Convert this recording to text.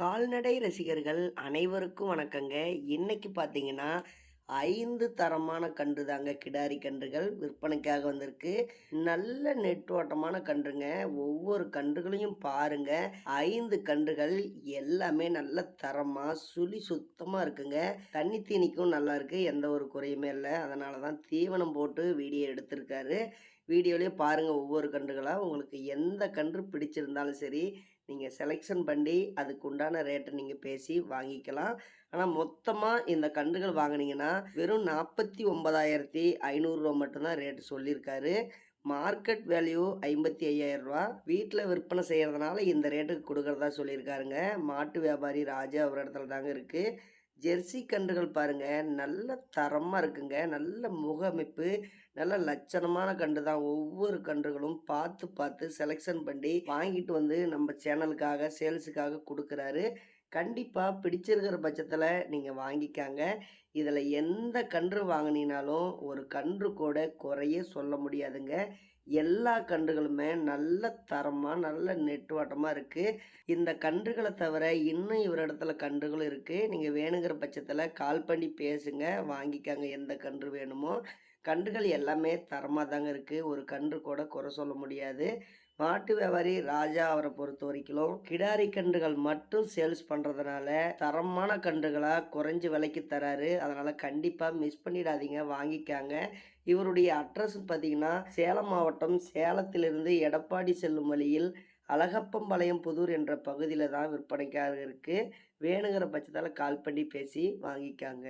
கால்நடை ரசிகர்கள் அனைவருக்கும் வணக்கங்க. இன்னைக்கு பார்த்தீங்கன்னா ஐந்து தரமான கன்று தாங்க கிடாரி கன்றுகள் விற்பனைக்காக வந்திருக்கு. நல்ல நெட்டோட்டமான கன்றுங்க. ஒவ்வொரு கன்றுகளையும் பாருங்க. ஐந்து கன்றுகள் எல்லாமே நல்ல தரமாக சுழி சுத்தமாக இருக்குங்க. தண்ணி தீனிக்கும் நல்லா இருக்கு. எந்த ஒரு குறையுமே இல்லை. அதனால தான் தீவனம் போட்டு வீடியோ எடுத்திருக்காரு. வீடியோலேயே பாருங்கள் ஒவ்வொரு கன்றுகளாக உங்களுக்கு எந்த கன்று பிடிச்சிருந்தாலும் சரி நீங்கள் செலெக்ஷன் பண்ணி அதுக்கு உண்டான ரேட்டை நீங்கள் பேசி வாங்கிக்கலாம். ஆனால் மொத்தமாக இந்த கன்றுகள் வாங்கினீங்கன்னா வெறும் நாற்பத்தி ஒன்பதாயிரத்தி ஐநூறுரூவா மட்டும்தான் ரேட்டு சொல்லியிருக்காரு. மார்க்கெட் வேல்யூ ஐம்பத்தி ஐயாயிரம் ரூபா. வீட்டில் விற்பனை செய்கிறதுனால இந்த ரேட்டுக்கு கொடுக்குறதா சொல்லியிருக்காருங்க. மாட்டு வியாபாரி ராஜா ஒரு இடத்துல தாங்க இருக்குது ஜெர்சி கன்றுகள் பாருங்க நல்ல தரமாக இருக்குங்க. நல்ல முகமைப்பு நல்ல லட்சணமான கன்று தான். ஒவ்வொரு கன்றுகளும் பார்த்து பார்த்து செலெக்ஷன் பண்ணி வாங்கிட்டு வந்து நம்ம சேனலுக்காக சேல்ஸுக்காக கொடுக்குறாரு. கண்டிப்பாக பிடிச்சிருக்கிற பட்சத்தில் நீங்கள் வாங்கிக்காங்க. இதில் எந்த கன்று வாங்கினீனாலும் ஒரு கன்று கூட குறைய சொல்ல முடியாதுங்க. எல்லா கன்றுகளுமே நல்ல தரமாக நல்ல நெட்டுவாட்டமாக இருக்குது இந்த கன்றுகளை தவிர இன்னும் இவர் இடத்துல கன்றுகளும் இருக்குது நீங்கள் வேணுங்கிற பட்சத்தில் கால் பண்ணி பேசுங்க. வாங்கிக்காங்க எந்த கன்று வேணுமோ. கன்றுகள் எல்லாமே தரமாக தாங்க இருக்குது ஒரு கன்று கூட குறை சொல்ல முடியாது. மாட்டு வியாபாரி ராஜா அவரை பொறுத்த வரைக்கும் கிடாரி கன்றுகள் மட்டும் சேல்ஸ் பண்ணுறதுனால தரமான கன்றுகளாக குறைஞ்ச விலைக்கு தராரு. அதனால் கண்டிப்பாக மிஸ் பண்ணிடாதீங்க வாங்கிக்காங்க. இவருடைய அட்ரஸ் பார்த்தீங்கன்னா சேலம் மாவட்டம் சேலத்திலிருந்து எடப்பாடி செல்லும் வழியில் அழகப்பம்பாளையம் புதூர் என்ற பகுதியில் தான் விற்பனைக்காக இருக்குது வேணுங்கிற பட்சத்தால் கால் பண்ணி பேசி வாங்கிக்காங்க.